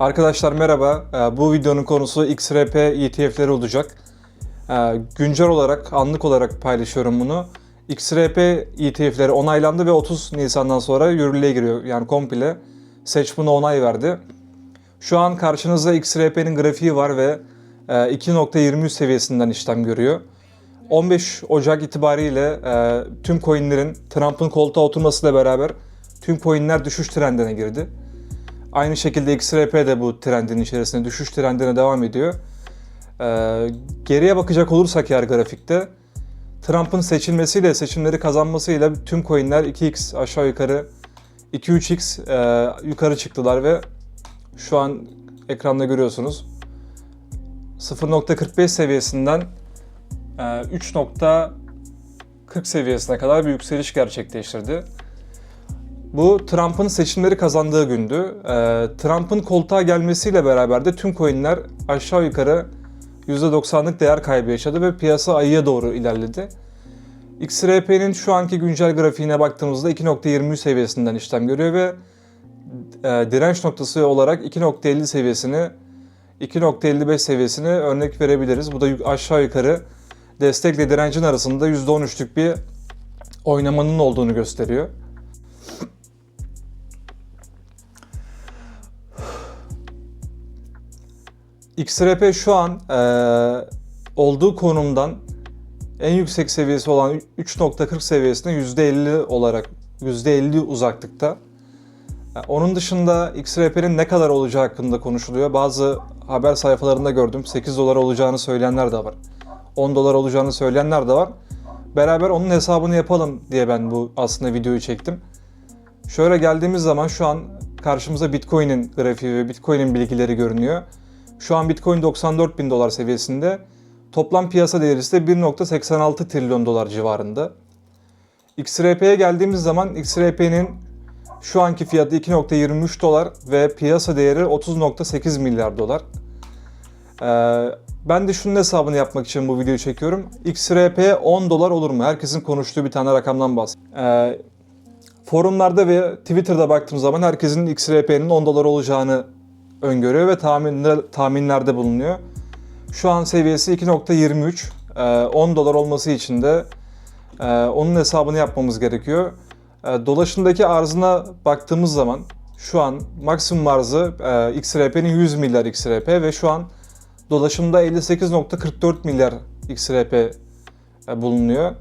Arkadaşlar merhaba. Ee, Bu videonun konusu XRP ETF'leri olacak. Ee, Güncel olarak, anlık olarak paylaşıyorum bunu. XRP ETF'leri onaylandı ve 30 Nisan'dan sonra yürürlüğe giriyor. Yani komple seç buna onay verdi. Şu an karşınızda XRP'nin grafiği var ve e, 2.23 seviyesinden işlem görüyor. 15 Ocak itibariyle e, tüm coinlerin Trump'ın koltuğa oturmasıyla beraber tüm coinler düşüş trendine girdi. Aynı şekilde XRP de bu trendin içerisinde düşüş trendine devam ediyor. Ee, geriye bakacak olursak eğer grafikte Trump'ın seçilmesiyle seçimleri kazanmasıyla tüm coinler 2x aşağı yukarı 2-3x e, yukarı çıktılar ve şu an ekranda görüyorsunuz 0.45 seviyesinden e, 3.40 seviyesine kadar bir yükseliş gerçekleştirdi. Bu Trump'ın seçimleri kazandığı gündü. Ee, Trump'ın koltuğa gelmesiyle beraber de tüm coinler aşağı yukarı %90'lık değer kaybı yaşadı ve piyasa ayıya doğru ilerledi. XRP'nin şu anki güncel grafiğine baktığımızda 2.23 seviyesinden işlem görüyor ve e, direnç noktası olarak 2.50 seviyesini 2.55 seviyesini örnek verebiliriz. Bu da aşağı yukarı destekle direncin arasında %13'lük bir oynamanın olduğunu gösteriyor. XRP şu an eee, olduğu konumdan en yüksek seviyesi olan 3.40 seviyesine %50 olarak %50 uzaklıkta. Yani Onun dışında XRP'nin ne kadar olacağı hakkında konuşuluyor. Bazı haber sayfalarında gördüm 8 dolar olacağını söyleyenler de var. 10 dolar olacağını söyleyenler de var. Beraber onun hesabını yapalım diye ben bu aslında videoyu çektim. Şöyle geldiğimiz zaman şu an karşımıza Bitcoin'in grafiği ve Bitcoin'in bilgileri görünüyor. Şu an Bitcoin 94 bin dolar seviyesinde. Toplam piyasa değeri ise 1.86 trilyon dolar civarında. XRP'ye geldiğimiz zaman XRP'nin şu anki fiyatı 2.23 dolar ve piyasa değeri 30.8 milyar dolar. Ee, ben de şunun hesabını yapmak için bu videoyu çekiyorum. XRP 10 dolar olur mu? Herkesin konuştuğu bir tane rakamdan bahsediyorum. Ee, forumlarda ve Twitter'da baktığım zaman herkesin XRP'nin 10 dolar olacağını öngörüyor ve tahminler, tahminlerde bulunuyor. Şu an seviyesi 2.23. Ee, 10 dolar olması için de e, onun hesabını yapmamız gerekiyor. E, dolaşımdaki arzına baktığımız zaman şu an maksimum arzı e, XRP'nin 100 milyar XRP ve şu an dolaşımda 58.44 milyar XRP bulunuyor.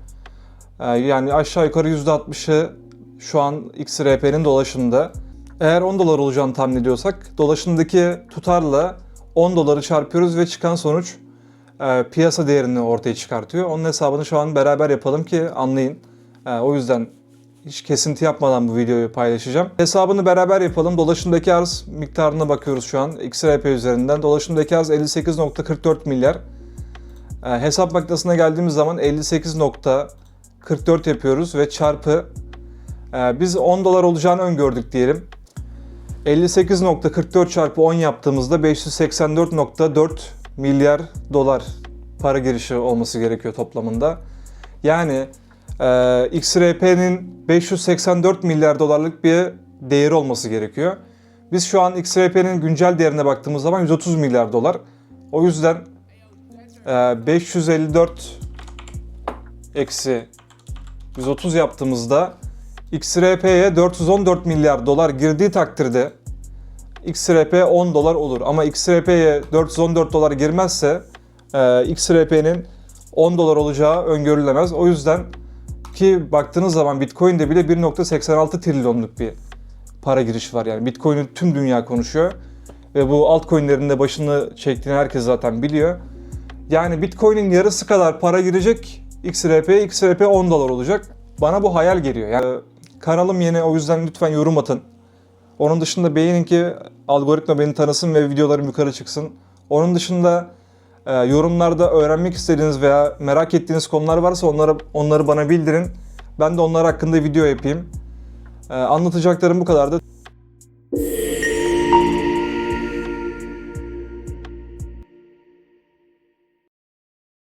Yani aşağı yukarı %60'ı şu an XRP'nin dolaşımda. Eğer 10 dolar olacağını tahmin ediyorsak dolaşımdaki tutarla 10 doları çarpıyoruz ve çıkan sonuç e, piyasa değerini ortaya çıkartıyor. Onun hesabını şu an beraber yapalım ki anlayın. E, o yüzden hiç kesinti yapmadan bu videoyu paylaşacağım. Hesabını beraber yapalım. Dolaşımdaki arz miktarına bakıyoruz şu an XRP üzerinden. Dolaşımdaki arz 58.44 milyar. E, hesap makinesine geldiğimiz zaman 58.44 yapıyoruz ve çarpı e, biz 10 dolar olacağını öngördük diyelim. 58.44 çarpı 10 yaptığımızda 584.4 milyar dolar para girişi olması gerekiyor toplamında. Yani e, XRP'nin 584 milyar dolarlık bir değeri olması gerekiyor. Biz şu an XRP'nin güncel değerine baktığımız zaman 130 milyar dolar. O yüzden e, 554 eksi 130 yaptığımızda XRP'ye 414 milyar dolar girdiği takdirde XRP 10 dolar olur. Ama XRP'ye 414 dolar girmezse e, XRP'nin 10 dolar olacağı öngörülemez. O yüzden ki baktığınız zaman Bitcoin'de bile 1.86 trilyonluk bir para girişi var. Yani Bitcoin'i tüm dünya konuşuyor. Ve bu altcoin'lerin de başını çektiğini herkes zaten biliyor. Yani Bitcoin'in yarısı kadar para girecek XRP, XRP 10 dolar olacak. Bana bu hayal geliyor. Yani kanalım yeni o yüzden lütfen yorum atın. Onun dışında beğenin ki algoritma beni tanısın ve videolarım yukarı çıksın. Onun dışında e, yorumlarda öğrenmek istediğiniz veya merak ettiğiniz konular varsa onları onları bana bildirin. Ben de onlar hakkında video yapayım. E, anlatacaklarım bu kadardı.